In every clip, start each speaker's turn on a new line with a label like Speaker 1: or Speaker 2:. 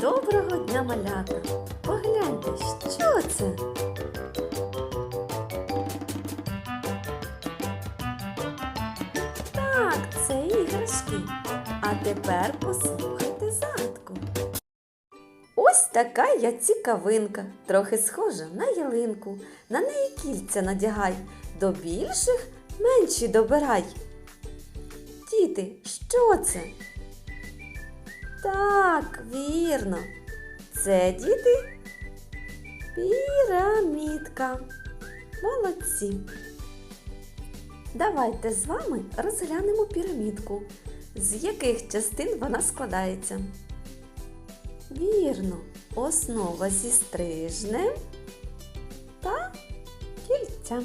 Speaker 1: Доброго дня, малята! Погляньте, що це? Так, це іграшки. А тепер послухайте загадку. Ось така я цікавинка, трохи схожа на ялинку. На неї кільця надягай, до більших менші добирай. Діти, що це? Так, вірно. Це діти пірамідка. Молодці. Давайте з вами розглянемо пірамідку. З яких частин вона складається? Вірно, основа зі стрижнем та кільця.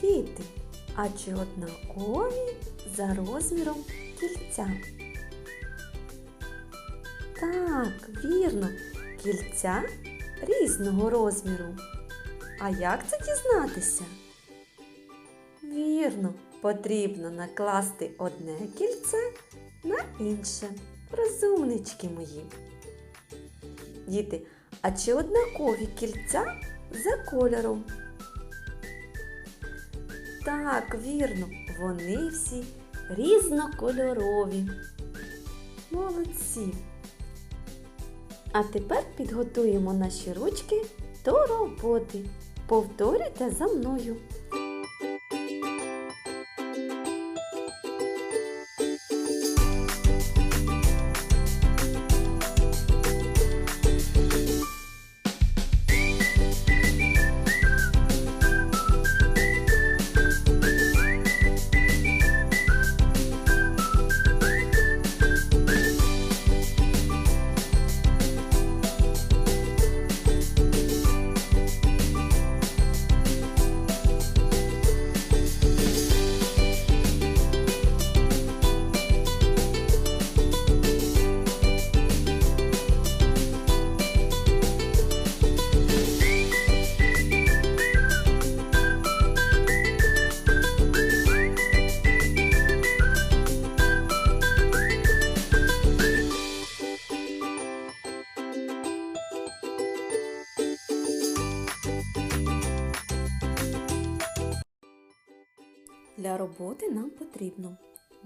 Speaker 1: Діти, а чи однакові за розміром кільця? Так, вірно, кільця різного розміру. А як це дізнатися? Вірно, потрібно накласти одне кільце на інше. Розумнички мої. Діти, а чи однакові кільця за кольором? Так, вірно, вони всі різнокольорові. Молодці. А тепер підготуємо наші ручки до роботи. Повторюйте за мною. Для роботи нам потрібно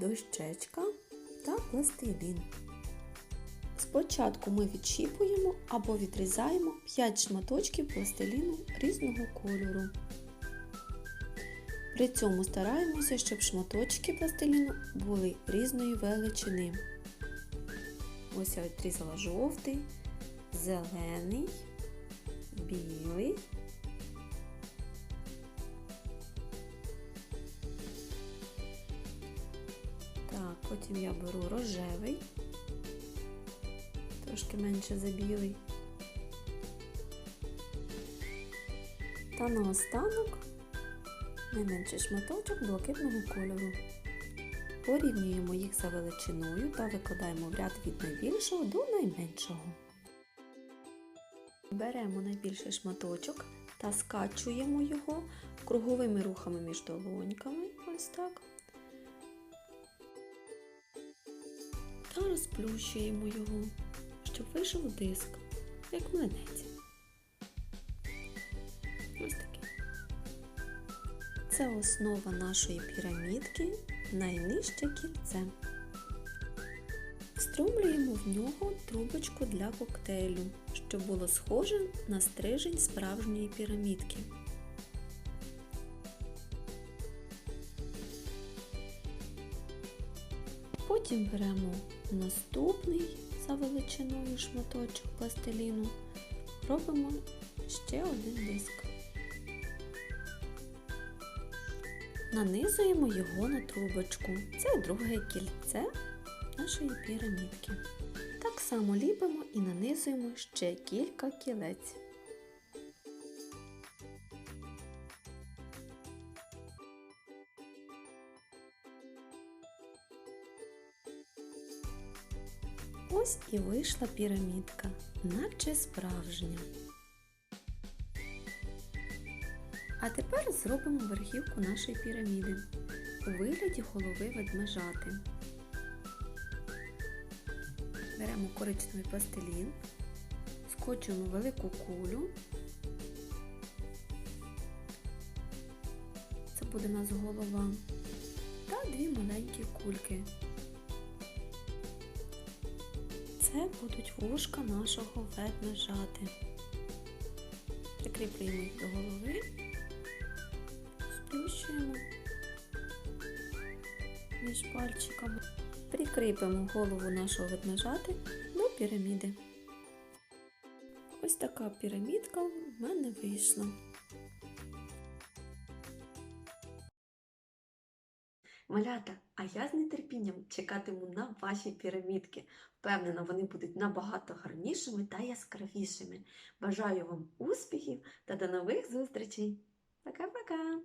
Speaker 1: дощечка та пластилін. Спочатку ми відщіпуємо або відрізаємо 5 шматочків пластиліну різного кольору. При цьому стараємося, щоб шматочки пластиліну були різної величини. Ось я відрізала жовтий, зелений, білий. Потім я беру рожевий, трошки менше за білий. Та наостанок найменший шматочок блакитного кольору. Порівнюємо їх за величиною та викладаємо в ряд від найбільшого до найменшого. Беремо найбільший шматочок та скачуємо його круговими рухами між долоньками. Ось так. Розплющуємо його, щоб вийшов диск, як млинець. Ось такий. Це основа нашої пірамідки, найнижче кільце. Встромлюємо в нього трубочку для коктейлю, щоб було схоже на стрижень справжньої пірамідки. Потім беремо наступний за величиною шматочок пластиліну, робимо ще один диск. Нанизуємо його на трубочку. Це друге кільце нашої пірамідки. Так само ліпимо і нанизуємо ще кілька кілець. Ось і вийшла пірамідка, наче справжня. А тепер зробимо верхівку нашої піраміди у вигляді голови ведмежати. Беремо коричневий пластилін, скочуємо велику кулю. Це буде у нас голова. Та дві маленькі кульки. Це будуть вушка нашого ведмежати. Прикріплюємо їх до голови, сплющуємо між пальчиками. Прикріпимо голову нашого ведмежати до піраміди. Ось така пірамідка в мене вийшла. Малята, а я з нетерпінням чекатиму на ваші пірамідки. Впевнена, вони будуть набагато гарнішими та яскравішими. Бажаю вам успіхів та до нових зустрічей! Пока-пока!